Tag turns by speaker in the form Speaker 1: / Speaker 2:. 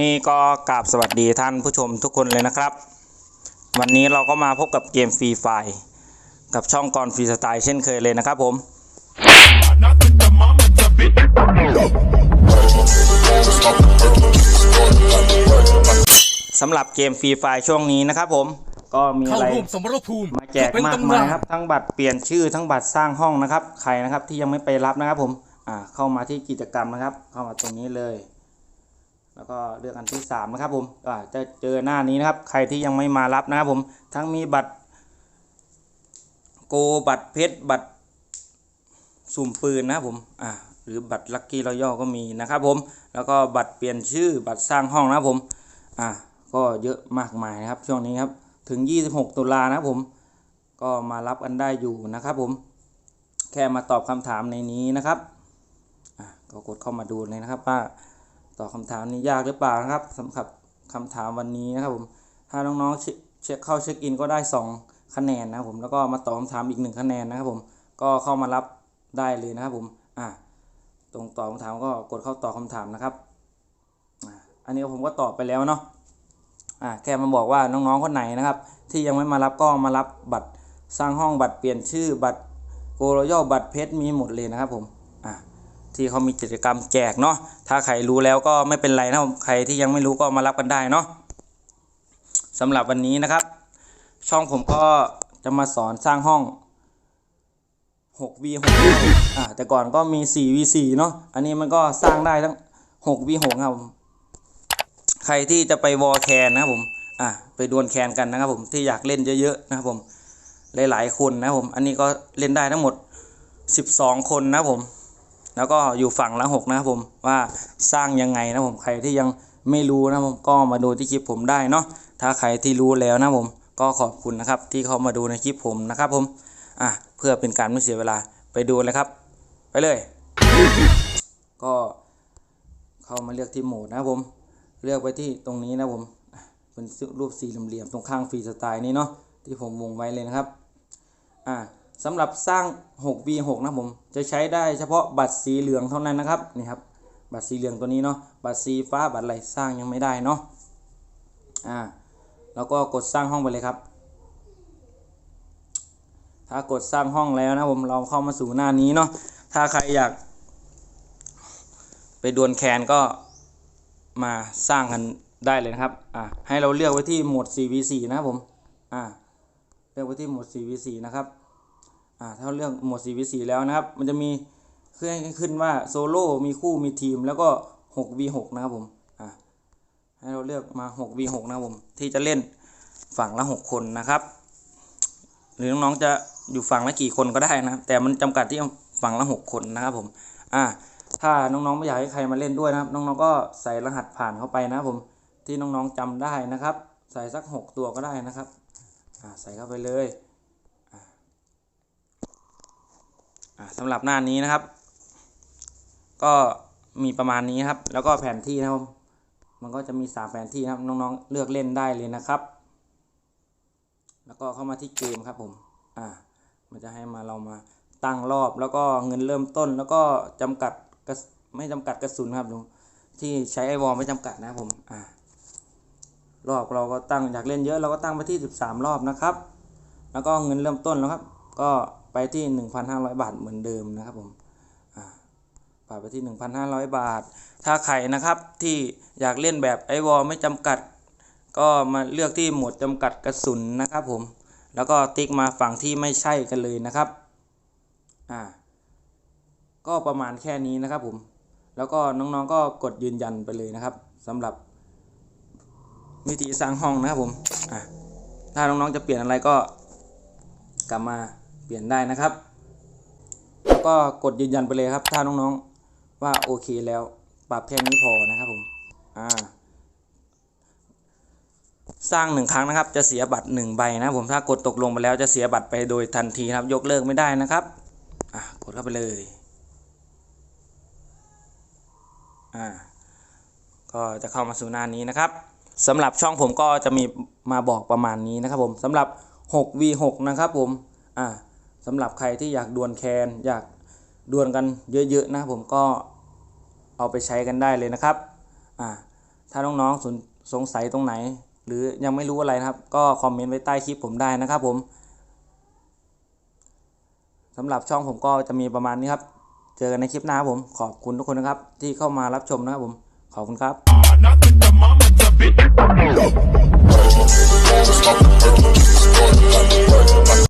Speaker 1: นี่ก็กราบสวัสดีท่านผู้ชมทุกคนเลยนะครับ วันนี้เราก็มาพบกับเกมฟรีไฟกับช่องกรฟรีสไตล์เช่นเคยเลยนะครับผม สำหรับเกมฟรีไฟช่วงนี้นะครับผมก็มี
Speaker 2: เข้า
Speaker 1: อะไร
Speaker 2: ร่วมสมรภูมิ
Speaker 1: มาแจก
Speaker 2: เป็น
Speaker 1: มาก
Speaker 2: ตำ
Speaker 1: มาย
Speaker 2: นาน
Speaker 1: ครับ ทั้งบัตรเปลี่ยนชื่อทั้งบัตรสร้างห้องนะครับ ใครนะครับที่ยังไม่ไปรับนะครับผมอ่าเข้ามาที่กิจกรรมนะครับ เข้ามาตรงนี้เลย แล้วก็เลือกอันที่สามนะครับผมอ่าจะเจอหน้านี้นะครับ ใครที่ยังไม่มารับนะครับผม ทั้งมีบัตร โกบัตรเพชรบัตรสุ่มปืนนะครับผมอ่าหรือบัตรลัคกี้รอยัลก็มีนะครับผม แล้วก็บัตรเปลี่ยนชื่อบัตรสร้างห้องนะครับผมอ่าก็เยอะมากมายนะครับช่วงนี้ครับถึง 26 ตุลานะครับผม ก็มารับกันได้อยู่นะครับผม แค่มาตอบคำถามในนี้นะครับอะก็กดเข้ามาดูเลยนะครับว่า ตอบคำถามนี้ยากหรือเปล่านะครับสำหรับคำถามวันนี้นะครับผมถ้าน้องๆเช็คเข้าเช็คอินก็ได้ 2 คะแนนนะครับผมแล้วก็มาตอบคำถามอีก 1 คะแนนนะครับผมก็เข้ามารับได้เลยนะครับผมอะตรงตอบคำถามก็กดเข้าตอบคำถามนะครับอันนี้ผมก็ตอบไปแล้วเนาะอะแค่มาบอกว่าน้องๆคนไหนนะครับ ที่ยังไม่มารับก็มารับบัตรสร้างห้องบัตรเปลี่ยนชื่อบัตรโกลย่อบัตรเพชรมีหมดเลยนะครับผมอะ ที่เขามีกิจกรรมแจกเนาะถ้าใครรู้แล้วก็ไม่เป็นไรนะครับใครที่ยังไม่รู้ก็มารับกันได้เนาะสำหรับวันนี้นะครับ ช่องผมก็จะมาสอนสร้างห้อง 6v6 อะแต่ก่อนก็มี 4v4 เนาะอันนี้มันก็สร้างได้ทั้ง 6v6 ครับผมใครที่จะไปวอลแคนนะครับผมอะไปดวลแคนกันนะครับผมที่อยากเล่นเยอะๆนะครับผมหลายๆคนนะครับผมอันนี้ก็เล่นได้ทั้งหมด 12 คนนะครับผม แล้วก็อยู่ฝั่งละหกนะครับผมว่าสร้างยังไงนะผมใครที่ยังไม่รู้นะผมก็มาดูที่คลิปผมได้เนาะถ้าใครที่รู้แล้วนะผมก็ขอบคุณนะครับที่เข้ามาดูในคลิปผมนะครับผมอะเพื่อเป็นการไม่เสียเวลาไปดูเลยครับ ไปเลย ก็เข้ามาเลือกที่โหมดนะผมเลือกไปที่ตรงนี้นะผมเป็นรูปสี่เหลี่ยมตรงข้างฟรีสไตล์นี้เนาะที่ผมวงไว้เลยนะครับ อ่า สำหรับสร้าง 6v6 นะผม จะใช้ได้เฉพาะบัตรสีเหลืองเท่านั้นนะครับนี่ครับ บัตรสีเหลืองตัวนี้เนาะ บัตรสีฟ้าบัตรอะไรสร้างยังไม่ได้เนาะ อ่า แล้วก็กดสร้างห้องไปเลยครับ ถ้ากดสร้างห้องแล้วนะผม เราเข้ามาสู่หน้านี้เนาะ ถ้าใครอยาก ไปดวลแคนก็มาสร้างกันได้เลยนะครับ อ่า ให้เราเลือกไว้ที่โหมด 4v4 นะครับผม อ่า เลือกไว้ที่โหมด 4v4 นะครับ อ่าถ้าเลือกหมด 4v4 แล้วนะครับ มันจะมีขึ้นให้ขึ้นว่าโซโล่มีคู่มีทีม แล้วก็ 6v6 นะครับผมอ่าให้เราเลือกมา 6v6 นะครับผม ที่จะเล่นฝั่งละ 6 คนนะครับ หรือน้องๆจะอยู่ฝั่งละกี่คนก็ได้นะแต่มันจำกัดที่ฝั่งละ 6 คนนะครับผมอ่าถ้าน้องๆไม่อยากให้ใครมาเล่นด้วยนะครับ น้องๆก็ใส่รหัสผ่านเข้าไปนะครับผมที่น้องๆจำได้นะครับ ใส่สัก 6 ตัวก็ได้นะครับอ่าใส่เข้าไปเลย อ่า สำหรับหน้านี้นะครับ ก็มีประมาณนี้ครับ แล้วก็แผนที่นะครับ มันก็จะมีสามแผนที่นะครับ น้องๆ เลือกเล่นได้เลยนะครับ แล้วก็เข้ามาที่เกมครับผมอ่ามันจะให้มาเรามาตั้งรอบแล้วก็เงินเริ่มต้น แล้วก็จำกัดกไม่จำกัดกระสุนครับลุงที่ใช้ไอวอลไม่จำกัดนะครับผมอ่ารอบเราก็ตั้งอยากเล่นเยอะเราก็ตั้งไปที่ 13 รอบนะครับ แล้วก็เงินเริ่มต้นแล้วครับ ก็ ไปที่ 1,500 บาทเหมือนเดิมนะครับผมอ่าปาไปที่ 1,500 บาท ถ้าใครนะครับที่อยากเล่นแบบไอวอลไม่จำกัด ก็มาเลือกที่หมวดจำกัดกระสุนนะครับผม แล้วก็ติ๊กมาฝั่งที่ไม่ใช่กันเลยนะครับอ่าก็ประมาณแค่นี้นะครับผม แล้วก็น้องๆก็กดยืนยันไปเลยนะครับสำหรับวิธีสร้างห้องนะครับผมอะถ้าน้องๆจะเปลี่ยนอะไรก็กลับมา เปลี่ยนได้นะครับ แล้วก็กดยืนยันไปเลยครับ ถ้าน้องๆว่าโอเคแล้ว ปรับแค่นี้พอนะครับผมอ่าสร้างหนึ่งครั้งนะครับ จะเสียบัตรหนึ่งใบนะผมถ้ากดตกลงไปแล้วจะเสียบัตรไปโดยทันทีครับ ยกเลิกไม่ได้นะครับอะกดเข้าไปเลยอ่าก็จะเข้ามาสู่หน้านี้นะครับสำหรับช่องผมก็จะมีมาบอกประมาณนี้นะครับผมสำหรับ 6v6 นะครับผมอ่า สำหรับใครที่อยากดวลแคนอยากดวลกันเยอะๆนะผมก็เอาไปใช้กันได้เลยนะครับอ่าถ้าน้องๆสสงสัยตรงไหน หรือยังไม่รู้อะไรนะครับ ก็คอมเมนต์ไว้ใต้คลิปผมได้นะครับผมสำหรับช่องผมก็จะมีประมาณนี้ครับ เจอกันในคลิปหน้าผม ขอบคุณทุกคนนะครับ ที่เข้ามารับชมนะครับผม ขอบคุณครับ